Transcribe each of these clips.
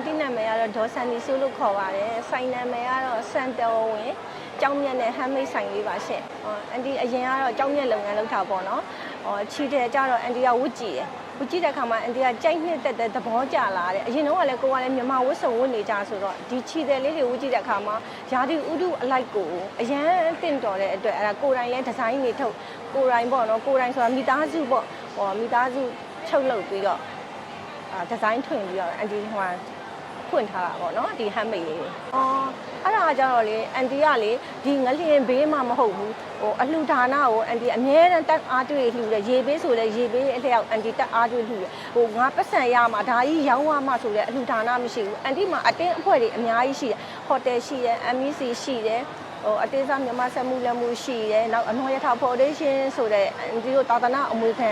န်တီနာမည်ကတော့ဒေါ်ဆန်နီဆိုလို့ခေါ်ပါတယ်ဆိုင်နာမည်ကတော့စန်တော်ဝင်ကျောင်းမြတ်နဲ့ဟမ်းမိတ်ဆိုင်လေးပါရှင့်ဟောအန်တီအရင်ကတော့ကျောင်းမြတ်လုပ်ငန်းလုပ်တာပေါ့နော်ဟောချီတယ်ကြတော့အန်တီကဝတ်ကြည့်တယ်ဝတ်ကြည့်တဲ့အခါမှာအန်တီကကြိုက်နှစ်သက်တဲ့သဘောကျလာတယ်အရင်တော့ကလည်းကိုကလည်းမြန်မာဝတ်စုံဝတ်နေကြဆိုတော့ဒီချီတယ်လေးတွေဝတ်ကြည့်တဲ့အခါမှာယာဒီဥဒုအလိုက်ကိုအရန်တင့်တော်တဲ့အတွက်အဲ့ဒါကိုယ်တိုင်လည်းဒီဇိုင်းတွေထုတ်ကိုယ်တိုင်ပေါ့နော်ကိုယ်တိုင်ဆိုတာမိသားစုပေါ့ဟောမိသားစုချုပ်လုပ်ပြီးတော့အာဒီဇိုင်းထွင်ပြီးတော့အန်တီဟိုဟာ ဖွင့်ထားတာပေါ့နော်ဒီဟမ်းမိတ်လေးတွေ။အော်အဲ့ဒါကြတော့လေအန်တီကလေဒီငလျင်ဘေးမှမဟုတ်ဘူး။ဟိုအလှူဒါနကိုအန်တီအမြဲတမ်းတက်အားတွေ့လှူတယ်ရေဘေးဆိုလဲရေဘေးအလျောက်အန်တီတက်အားတွေ့လှူတယ်။ဟိုငါပတ်စံရမှာဒါကြီးရောင်းရမှာဆိုလဲအလှူဒါနမရှိဘူး။အန်တီမှာအတင်းအဖွဲ့တွေအများကြီးရှိတယ်။ဟိုတယ်ရှိတယ် MEC ရှိတယ်ဟိုအသေးစားမြန်မာဆက်မှုလက်မှုရှိတယ်နောက်အနော်ရထာဖော်ဒေးရှင်းဆိုတဲ့အန်တီတို့တာသနာအမွေခံ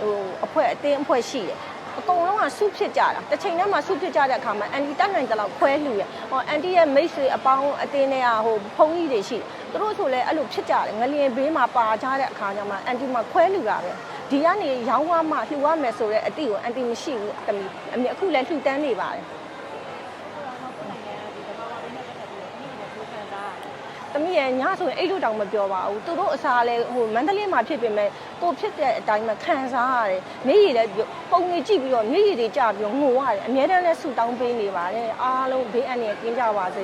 ဟိုအဖွဲ့အတင်းအဖွဲ့ရှိတယ် အကုန်လုံးကစုဖြစ်ကြတာတစ်ချိန်တည်းမှာစုဖြစ်ကြတဲ့အခါမှာအန်တီတက်နိုင်တဲ့လောက်ခွဲလှူရဟောအန်တီရဲ့မိတ်ဆွေအပေါင်းအတင်းတွေကဟိုဖုန်းကြီးတွေရှိတယ်သူတို့ဆိုလဲအဲ့လိုဖြစ်ကြတယ်ငလျင်ဘေးမှာပါကြတဲ့အခါကျမှအန်တီမှာခွဲလှူတာပဲဒီကနေရောင်းဝမှလှူရမယ်ဆိုတဲ့အတိကိုအန်တီမရှိဘူးအမီအမေအခုလည်းလှူတန်းနေပါတယ် သမီးရဲ့ညဆိုရင်အိတ်တို့တောင်မပြောပါဘူးသူတို့အစားလဲဟိုမန္တလေးမှာဖြစ်ပေမဲ့ကိုဖြစ်တဲ့အတိုင်းမှာခံစားရတယ်မျက်ရည်လည်းပုံနေကြည့်ပြီးတော့မျက်ရည်တွေကျပြီးတော့ငိုရတယ်အများတန်းလဲဆူတောင်းပေးနေပါတယ်အားလုံးဘေးအန္တရာယ်ကင်းကြပါစေ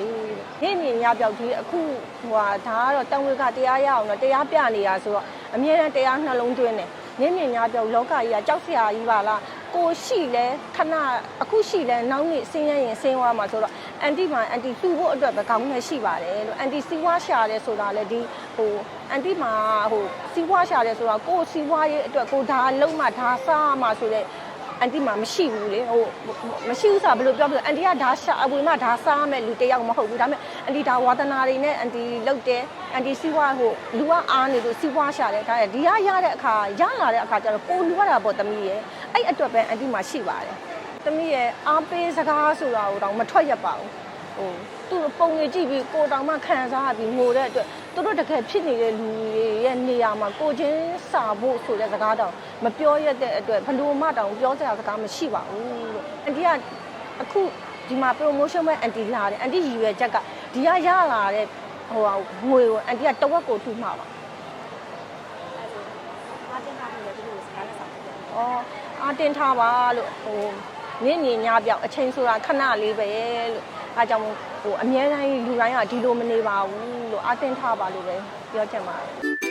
ဒီမြင်ညပြောက်ကြီးအခုဟိုဟာဒါကတော့တန်ဝေကတရားရအောင်တော့တရားပြနေတာဆိုတော့အများတန်းတရားနှလုံးသွင်းတယ်မြင်မြင်ညပြောက်လောကကြီးကကြောက်စရာကြီးပါလားကိုရှိလဲခဏအခုရှိလဲနောက်နေ့ဆင်းရဲရင်ဆင်းသွားမှာဆိုတော့ အန်တီမှာအန်တီလှူဖို့အတွက်ပဲကောင်းနေရှိပါတယ်လို့အန်တီစီးပွားရှာတယ်ဆိုတာလေဒီဟိုအန်တီမှာဟိုစီးပွားရှာတယ်ဆိုတာကိုယ်စီးပွားရေးအတွက်ကိုဒါလုံးမှဒါစားမှဆိုတဲ့အန်တီမှာမရှိဘူးလေဟိုမရှိဘူးဆိုတာဘယ်လိုပြောပြလဲအန်တီကဒါရှာအဝေမှဒါစားမယ်လူတယောက်မဟုတ်ဘူးဒါပေမဲ့အန်တီဒါဝါသနာတွေနဲ့အန်တီလုပ်တယ်အန်တီစီးပွားဟိုလူကအားနေလို့စီးပွားရှာတယ်ဒါဒီကရတဲ့အခါရလာတဲ့အခါကျတော့ကိုလူရတာပေါ့သမီးရဲ့အဲ့အတွက်ပဲအန်တီမှာရှိပါတယ် သမီးရဲ့အားပေးစကားဆိုတာကိုတော့မထွက်ရပါဘူးဟိုသူ့ပုံကြီးကြည့်ပြီးကိုတောင်မှခံစားရပြီးငိုတဲ့အတွက်သူတို့တကယ်ဖြစ်နေတဲ့လူတွေရဲ့နေရာမှာကိုချင်းစာဖို့ဆိုတဲ့စကားတောင်မပြောရတဲ့အတွက်ဘလို့မှတောင်ပြောစရာစကားမရှိပါဘူးလို့အန်တီကအခုဒီမှာ promotion မဲ့အန်တီလာတယ်အန်တီရည်ရွယ်ချက်ကဒီကရလာတဲ့ဟိုဟာငွေကိုအန်တီကတဝက်ကိုထူမှာပါ။အော်အာတင်ထားပါလို့ဟို မြင့်မြင့်ညပြောက်အချိန်ဆိုတာခဏလေးပဲလို့အားကြောင့်မို့ဟိုအများတိုင်းလူတိုင်းကဒီလိုမနေပါဘူးလို့အာတင်ထားပါလို့ပဲပြောချင်ပါတယ်